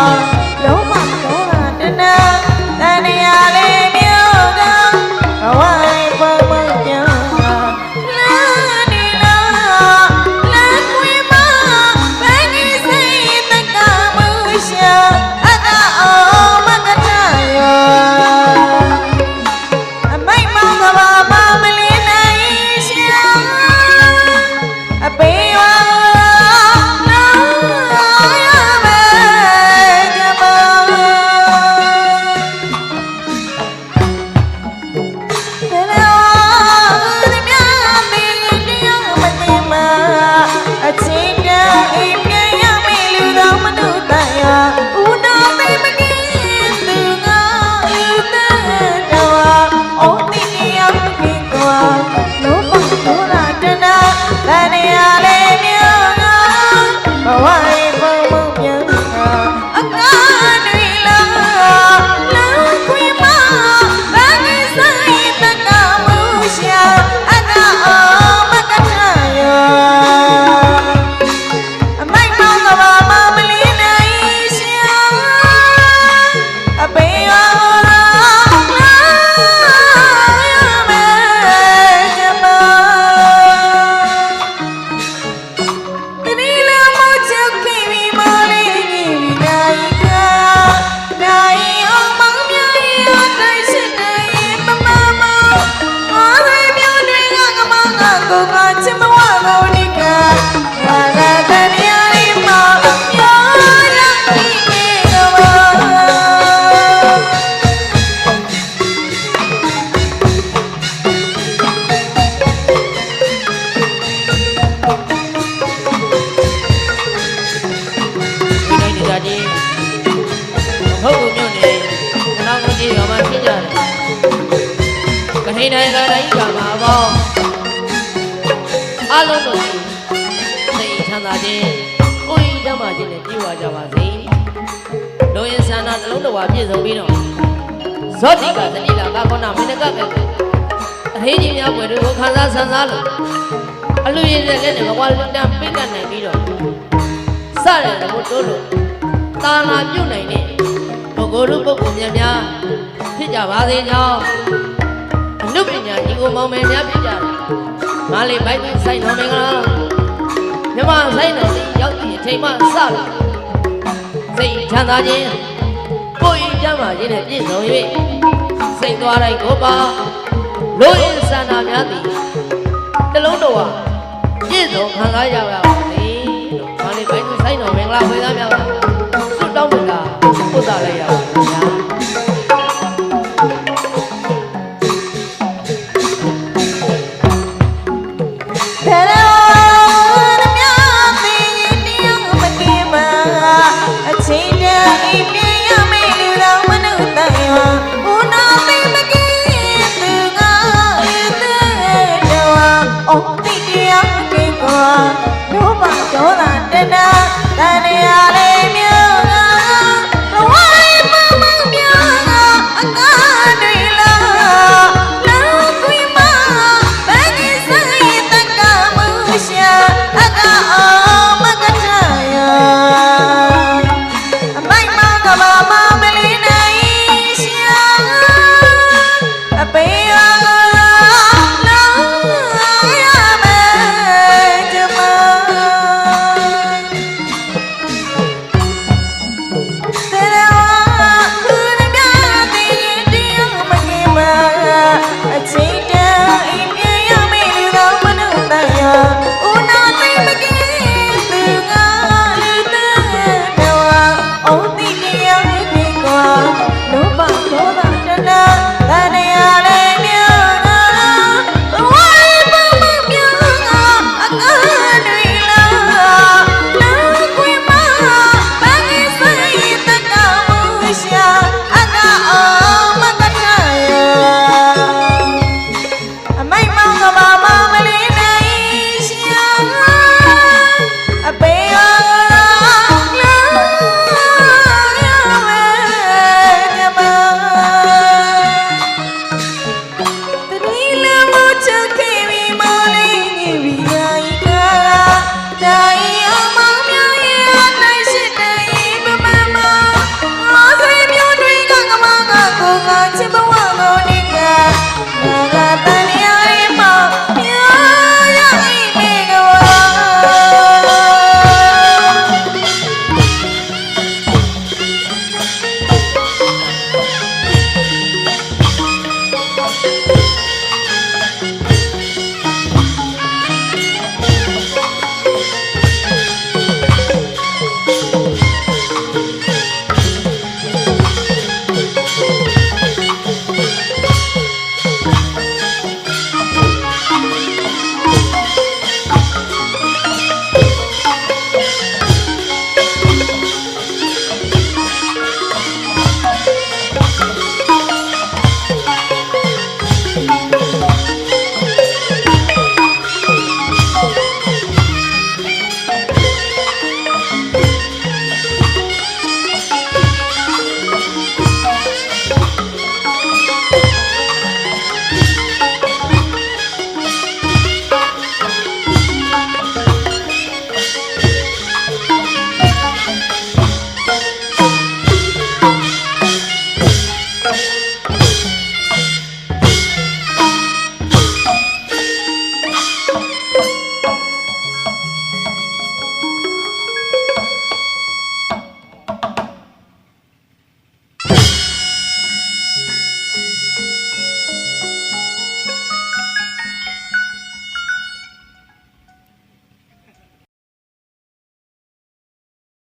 아. နိုင်ငံတိုင်းကမှာပေါ့အလုံးတို့စိတ်ချမ်းသာခြင်းကိုယ်ရည်ဓမ္မခြင်းနဲ့ပြည့်ဝကြပါစေလူရင်ဆန္ဒတစ်လုံးတစ်ဝါပြည့်စုံပြီးတော့ဇောတိကသတိလာကကောနာမင်းကကဲအဟိကြီးများွယ်တို့ခံစားဆန်းစားလို့အလူရည်တဲ့လက်နဲ့ဘဝလွတ်တမ်းပိတ်ကနိုင်ပြီးတော့စတဲ့ဘုတို့လို့တာနာပြုတ်နိုင်တဲ့ပုဂ္ဂိုလ်တို့ပုဂ္ဂိုလ်များများဖြစ်ကြပါစေကြောင်း အနုပညာညီကိုမောင်မယ်များဖြစ်ကြတယ်မလေးဘိုက်ကြီးဆိုင်တော်မင်္ဂလာမြမဆိုင်တော်ဒီရောက်သည့်အချိန်မှစလို့စိတ်ချမ်းသာခြင်းကိုယ်ရည်ကြမ်းပါခြင်းနဲ့ပြည့်စုံ၍စိတ်သွားတိုင်းကိုပါလူရင်းဆန္ဒများသည်တလုံးတော်ဟာပြည့်စုံခံစားရပါစေလို့မလေးဘိုက်ကြီးဆိုင်တော်မင်္ဂလာဝေသားများပါ